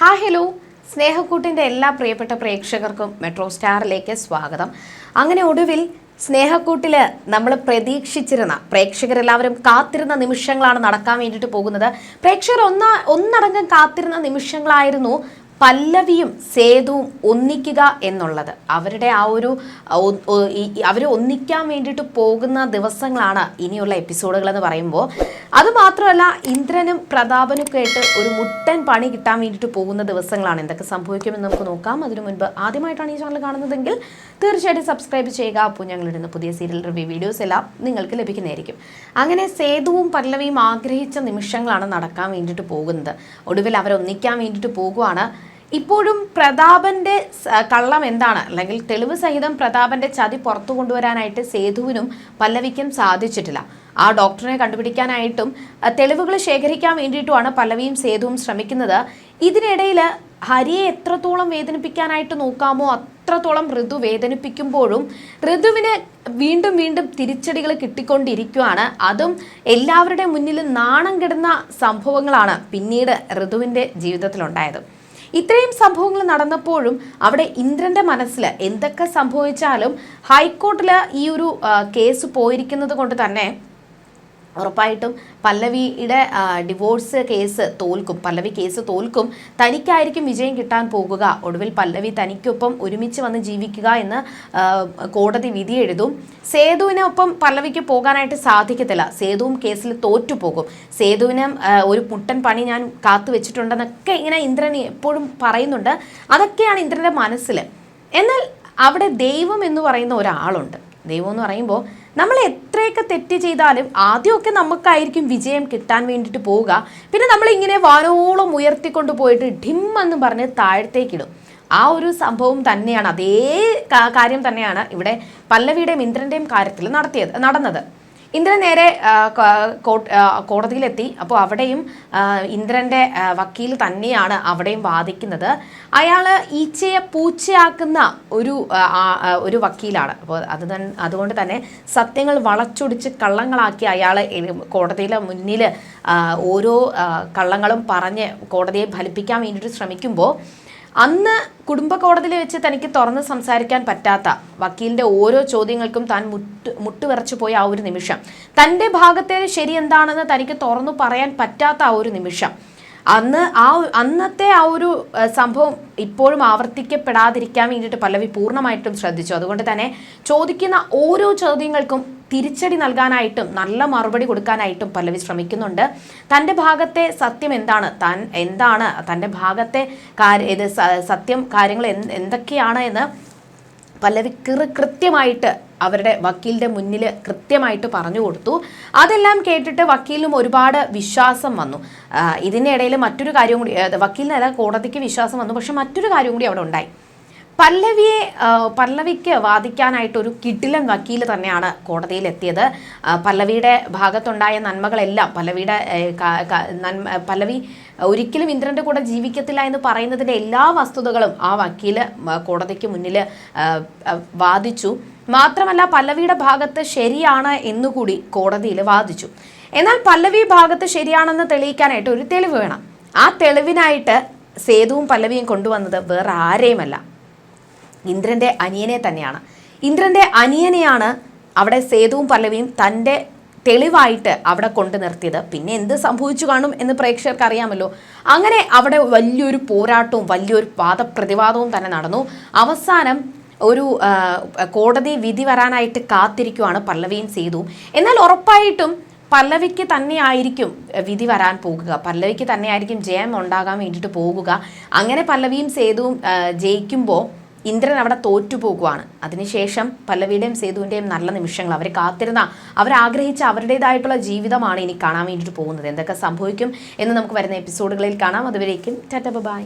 Hi hello. സ്നേഹക്കൂട്ടിന്റെ എല്ലാ പ്രിയപ്പെട്ട പ്രേക്ഷകർക്കും മെട്രോ സ്റ്റാറിലേക്ക് സ്വാഗതം. അങ്ങനെ ഒടുവിൽ സ്നേഹക്കൂട്ടിൽ നമ്മൾ പ്രതീക്ഷിച്ചിരുന്ന പ്രേക്ഷകരെല്ലാവരും കാത്തിരുന്ന നിമിഷങ്ങളാണ് നടക്കാൻ വേണ്ടിയിട്ട് പോകുന്നത്. പ്രേക്ഷകർ ഒന്ന ഒന്നടങ്കം കാത്തിരുന്ന നിമിഷങ്ങളായിരുന്നു പല്ലവിയും സേതുവും ഒന്നിക്കുക എന്നുള്ളത്. അവരുടെ ആ ഒരു അവർ ഒന്നിക്കാൻ വേണ്ടിയിട്ട് പോകുന്ന ദിവസങ്ങളാണ് ഇനിയുള്ള എപ്പിസോഡുകൾ എന്ന് പറയുമ്പോൾ. അതുമാത്രമല്ല ഇന്ദ്രനും പ്രതാപനും ആയിട്ട് ഒരു മുട്ടൻ പണി കിട്ടാൻ വേണ്ടിയിട്ട് പോകുന്ന ദിവസങ്ങളാണ്. എന്തൊക്കെ സംഭവിക്കുമെന്ന് നമുക്ക് നോക്കാം. അതിനു മുൻപ് ആദ്യമായിട്ടാണ് ഈ ചാനൽ കാണുന്നതെങ്കിൽ തീർച്ചയായിട്ടും സബ്സ്ക്രൈബ് ചെയ്യുക. അപ്പോൾ ഞങ്ങളിടുന്ന പുതിയ സീരിയൽ റിവ്യൂ വീഡിയോസ് എല്ലാം നിങ്ങൾക്ക് ലഭിക്കുന്നതായിരിക്കും. അങ്ങനെ സേതുവും പല്ലവിയും ആഗ്രഹിച്ച നിമിഷങ്ങളാണ് നടക്കാൻ വേണ്ടിയിട്ട് പോകുന്നത്. ഒടുവിൽ അവരൊന്നിക്കാൻ വേണ്ടിയിട്ട് പോകുവാണ്. ഇപ്പോഴും പ്രതാപന്റെ കള്ളം എന്താണ്? അല്ലെങ്കിൽ തെളിവ് സഹിതം പ്രതാപന്റെ ചതി പുറത്തു കൊണ്ടുവരാനായിട്ട് സേതുവിനും പല്ലവിക്കും സാധിച്ചിട്ടില്ല. ആ ഡോക്ടറിനെ കണ്ടുപിടിക്കാനായിട്ടും തെളിവുകൾ ശേഖരിക്കാൻ വേണ്ടിയിട്ടുമാണ് പല്ലവിയും സേതുവും ശ്രമിക്കുന്നത്. ഇതിനിടയിൽ ഹരിയെ എത്രത്തോളം വേദനിപ്പിക്കാനായിട്ട് നോക്കാമോ അത്രത്തോളം ഋതു വേദനിപ്പിക്കുമ്പോഴും ഋതുവിന് വീണ്ടും വീണ്ടും തിരിച്ചടികൾ കിട്ടിക്കൊണ്ടിരിക്കുകയാണ് അതും എല്ലാവരുടെ മുന്നിൽ നാണം കെടുന്ന സംഭവങ്ങളാണ് പിന്നീട് ഋതുവിന്റെ ജീവിതത്തിലുണ്ടായത്. ഇത്രയും സംഭവങ്ങൾ നടന്നപ്പോഴും അവിടെ ഇന്ദ്രന്റെ മനസ്സിൽ എന്തൊക്കെ സംഭവിച്ചാലും ഹൈക്കോർട്ടിൽ ഈ ഒരു കേസ് പോയിരിക്കുന്നത് കൊണ്ട് തന്നെ ഉറപ്പായിട്ടും പല്ലവിയുടെ ഡിവോഴ്സ് കേസ് തോൽക്കും. പല്ലവി കേസ് തോൽക്കും. തനിക്കായിരിക്കും വിജയം കിട്ടാൻ പോകുക. ഒടുവിൽ പല്ലവി തനിക്കൊപ്പം ഒരുമിച്ച് വന്ന് ജീവിക്കുക എന്ന് കോടതി വിധി എഴുതും. സേതുവിനൊപ്പം പല്ലവിക്ക് പോകാനായിട്ട് സാധിക്കത്തില്ല. സേതുവും കേസിൽ തോറ്റു പോകും. സേതുവിന് ഒരു പുട്ടൻ പണി ഞാൻ കാത്തു വെച്ചിട്ടുണ്ടെന്നൊക്കെ ഇങ്ങനെ ഇന്ദ്രൻ എപ്പോഴും പറയുന്നുണ്ട്. അതൊക്കെയാണ് ഇന്ദ്രന്റെ മനസ്സിൽ എന്നാൽ അവിടെ ദൈവം എന്ന് പറയുന്ന ഒരാളുണ്ട്. ദൈവം എന്ന് പറയുമ്പോൾ നമ്മൾ എത്രയൊക്കെ തെറ്റ് ചെയ്താലും ആദ്യമൊക്കെ നമുക്കായിരിക്കും വിജയം കിട്ടാൻ വേണ്ടിയിട്ട് പോവുക. പിന്നെ നമ്മൾ ഇങ്ങനെ വാനോളം ഉയർത്തിക്കൊണ്ട് പോയിട്ട് ഡിം എന്ന് പറഞ്ഞ് താഴത്തേക്കിടും ആ ഒരു സംഭവം തന്നെയാണ് അതേ കാര്യം തന്നെയാണ് ഇവിടെ പല്ലവിയുടെയും ഇന്ദ്രന്റെയും കാര്യത്തിൽ നടത്തിയത് നടന്നത്. ഇന്ദ്രൻ നേരെ കോടതിയിലെത്തി. അപ്പോൾ അവിടെയും ഇന്ദ്രന്റെ വക്കീൽ തന്നെയാണ് അവിടെയും വാദിക്കുന്നത്. അയാൾ ഈച്ചയെ പൂച്ചയാക്കുന്ന ഒരു ഒരു വക്കീലാണ്. അപ്പോൾ അത് അതുകൊണ്ട് തന്നെ സത്യങ്ങൾ വളച്ചൊടിച്ച് കള്ളങ്ങളാക്കി അയാൾ കോടതിയിലെ മുന്നിൽ ഓരോ കള്ളങ്ങളും പറഞ്ഞ് കോടതിയെ ഫലിപ്പിക്കാൻ വേണ്ടിയിട്ട് ശ്രമിക്കുമ്പോൾ അന്ന് കുടുംബ കോടതിയിൽ വെച്ച് തനിക്ക് തുറന്ന് സംസാരിക്കാൻ പറ്റാത്ത വക്കീലിന്റെ ഓരോ ചോദ്യങ്ങൾക്കും താൻ മുട്ട് മുട്ടുവിറച്ചു പോയ ആ ഒരു നിമിഷം. തന്റെ ഭാഗത്തെ ശരി എന്താണെന്ന് തനിക്ക് തുറന്നു പറയാൻ പറ്റാത്ത ആ ഒരു നിമിഷം. അന്ന് ആ അന്നത്തെ ആ ഒരു സംഭവം ഇപ്പോഴും ആവർത്തിക്കപ്പെടാതിരിക്കാൻ വേണ്ടിയിട്ട് പല്ലവി പൂർണമായിട്ടും ശ്രദ്ധിച്ചു. അതുകൊണ്ട് തന്നെ ചോദിക്കുന്ന ഓരോ ചോദ്യങ്ങൾക്കും തിരിച്ചടി നൽകാനായിട്ടും നല്ല മറുപടി കൊടുക്കാനായിട്ടും പല്ലവി ശ്രമിക്കുന്നുണ്ട്. തന്റെ ഭാഗത്തെ സത്യം എന്താണ്? താൻ എന്താണ്? തന്റെ ഭാഗത്തെ ഇത് സത്യം കാര്യങ്ങൾ എന്തൊക്കെയാണ് എന്ന് പല്ലവി കൃ കൃത്യമായിട്ട് അവരുടെ വക്കീലിന്റെ മുന്നിൽ കൃത്യമായിട്ട് പറഞ്ഞു കൊടുത്തു. അതെല്ലാം കേട്ടിട്ട് വക്കീലിനും ഒരുപാട് വിശ്വാസം വന്നു. ഇതിനിടയിൽ മറ്റൊരു കാര്യം കൂടി വക്കീലിനല്ല കോടതിക്ക് വിശ്വാസം വന്നു. പക്ഷെ മറ്റൊരു കാര്യം കൂടി അവിടെ ഉണ്ടായി. പല്ലവിയെ പല്ലവിക്ക് വാദിക്കാനായിട്ട് ഒരു കിടിലൻ വക്കീൽ തന്നെയാണ് കോടതിയിൽ എത്തിയത് പല്ലവിയുടെ ഭാഗത്തുണ്ടായ നന്മകളെല്ലാം പല്ലവിയുടെ നന്മ പല്ലവി ഒരിക്കലും ഇന്ദ്രന്റെ കൂടെ ജീവിക്കത്തില്ല എന്ന് പറയുന്നതിന്റെ എല്ലാ വസ്തുതകളും ആ വക്കീൽ കോടതിക്ക് മുന്നിൽ വാദിച്ചു. മാത്രമല്ല പല്ലവിയുടെ ഭാഗത്ത് ശരിയാണ് എന്നുകൂടി കോടതിയിൽ വാദിച്ചു. എന്നാൽ പല്ലവി ഭാഗത്ത് ശരിയാണെന്ന് തെളിയിക്കാനായിട്ട് ഒരു തെളിവ് വേണം. ആ തെളിവിനായിട്ട് സേതുവും പല്ലവിയും കൊണ്ടുവന്നത് വേറെ ആരെയുമല്ല. ഇന്ദ്രന്റെ അനിയനെ തന്നെയാണ്. ഇന്ദ്രന്റെ അനിയനെയാണ് അവിടെ സേതുവും പല്ലവിയും തന്റെ തെളിവായിട്ട് അവിടെ കൊണ്ടു നിർത്തിയത്. പിന്നെ എന്ത് സംഭവിച്ചു കാണും എന്ന് പ്രേക്ഷകർക്ക് അറിയാമല്ലോ. അങ്ങനെ അവിടെ വലിയൊരു പോരാട്ടവും വലിയൊരു വാദപ്രതിവാദവും തന്നെ നടന്നു. അവസാനം ഒരു കോടതി വിധി വരാനായിട്ട് കാത്തിരിക്കുവാണ് പല്ലവിയും സേതുവും. എന്നാൽ ഉറപ്പായിട്ടും പല്ലവിക്ക് തന്നെയായിരിക്കും വിധി വരാൻ പോകുക. പല്ലവിക്ക് തന്നെയായിരിക്കും ജയം ഉണ്ടാകാൻ വേണ്ടിയിട്ട് പോകുക. അങ്ങനെ പല്ലവിയും സേതുവും ജയിക്കുമ്പോൾ ഇന്ദ്രൻ അവിടെ തോറ്റുപോകുവാണ് അതിനുശേഷം പല്ലവിയുടെയും സേതുവിന്റെയും നല്ല നിമിഷങ്ങൾ അവർ കാത്തിരുന്ന അവരാഗ്രഹിച്ച അവരുടേതായിട്ടുള്ള ജീവിതമാണ് ഇനി കാണാൻ വേണ്ടിയിട്ട് പോകുന്നത്. എന്തൊക്കെ സംഭവിക്കും എന്ന് നമുക്ക് വരുന്ന എപ്പിസോഡുകളിൽ കാണാം. അതുവരേക്കും ടാറ്റ ബൈ